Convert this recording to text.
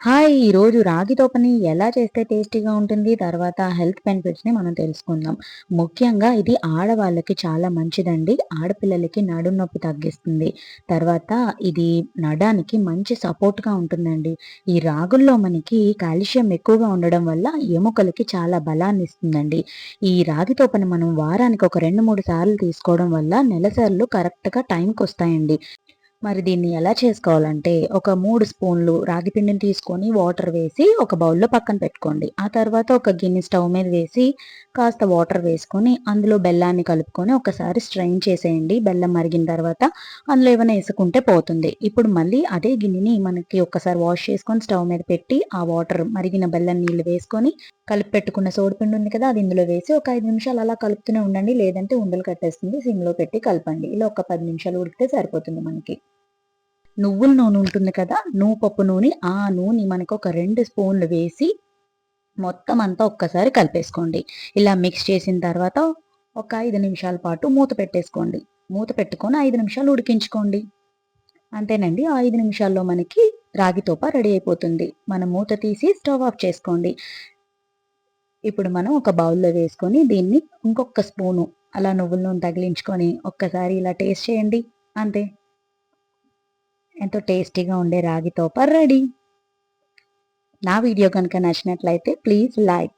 Hi ఈరోజు రాగి తోపని ఎలా చేస్తే టేస్టీగా ఉంటుంది? తర్వాత హెల్త్ బెనిఫిట్స్ని మనం తెలుసుకుందాం. ముఖ్యంగా ఇది ఆడవాళ్ళకి చాలా మంచిదండి. ఆడపిల్లలకి నడు నొప్పి తగ్గిస్తుంది. తర్వాత ఇది నడానికి మంచి సపోర్ట్గా ఉంటుందండి. ఈ రాగుల్లో మనకి కాల్షియం ఎక్కువగా ఉండడం వల్ల ఎముకలకి చాలా బలాన్ని ఇస్తుందండి. ఈ రాగి తోపని మనం వారానికి ఒక రెండు మూడు సార్లు తీసుకోవడం వల్ల నెలసార్లు కరెక్ట్గా టైంకి వస్తాయండి మరి దీన్ని ఎలా చేసుకోవాలంటే ఒక మూడు స్పూన్లు రాగి పిండిని తీసుకొని వాటర్ వేసి ఒక బౌల్లో పక్కన పెట్టుకోండి. ఆ తర్వాత ఒక గిన్నె స్టవ్ మీద వేసి కాస్త వాటర్ వేసుకొని అందులో బెల్లాన్ని కలుపుకొని ఒకసారి స్ట్రైన్ చేసేయండి. బెల్లం మరిగిన తర్వాత అందులో ఏమైనా వేసుకుంటే పోతుంది. ఇప్పుడు మళ్ళీ అదే గిన్నెని మనకి ఒకసారి వాష్ చేసుకొని స్టవ్ మీద పెట్టి ఆ వాటర్ మరిగిన బెల్లం నీళ్ళు వేసుకొని కలిపి పెట్టుకున్న సోడిపిండి ఉంది కదా అది ఇందులో వేసి ఒక ఐదు నిమిషాలు అలా కలుపుతూనే ఉండండి. లేదంటే ఉండలు కట్టేస్తుంది. సిమ్లో పెట్టి కలపండి. ఇలా ఒక పది నిమిషాలు ఉడికితే సరిపోతుంది మనకి. నువ్వుల నూనె ఉంటుంది కదా నువ్వు పప్పు నూనె ఆ నూనె మనకు ఒక రెండు స్పూన్లు వేసి మొత్తం అంతా ఒక్కసారి కలిపేసుకోండి. ఇలా మిక్స్ చేసిన తర్వాత ఒక ఐదు నిమిషాల పాటు మూత పెట్టేసుకోండి. మూత పెట్టుకొని ఐదు నిమిషాలు ఉడికించుకోండి. అంతేనండి ఆ ఐదు నిమిషాల్లో మనకి రాగి తోప రెడీ అయిపోతుంది. మనం మూత తీసి స్టవ్ ఆఫ్ చేసుకోండి. ఇప్పుడు మనం ఒక బౌల్లో వేసుకొని దీన్ని ఇంకొక స్పూను అలా నువ్వుల నూనె తగిలించుకొని ఒక్కసారి ఇలా టేస్ట్ చేయండి. అంతే. ఎంతో టేస్టీగా ఉండే రాగి తోప రెడీ. నా వీడియో కనుక నచ్చినట్లయితే ప్లీజ్ లైక్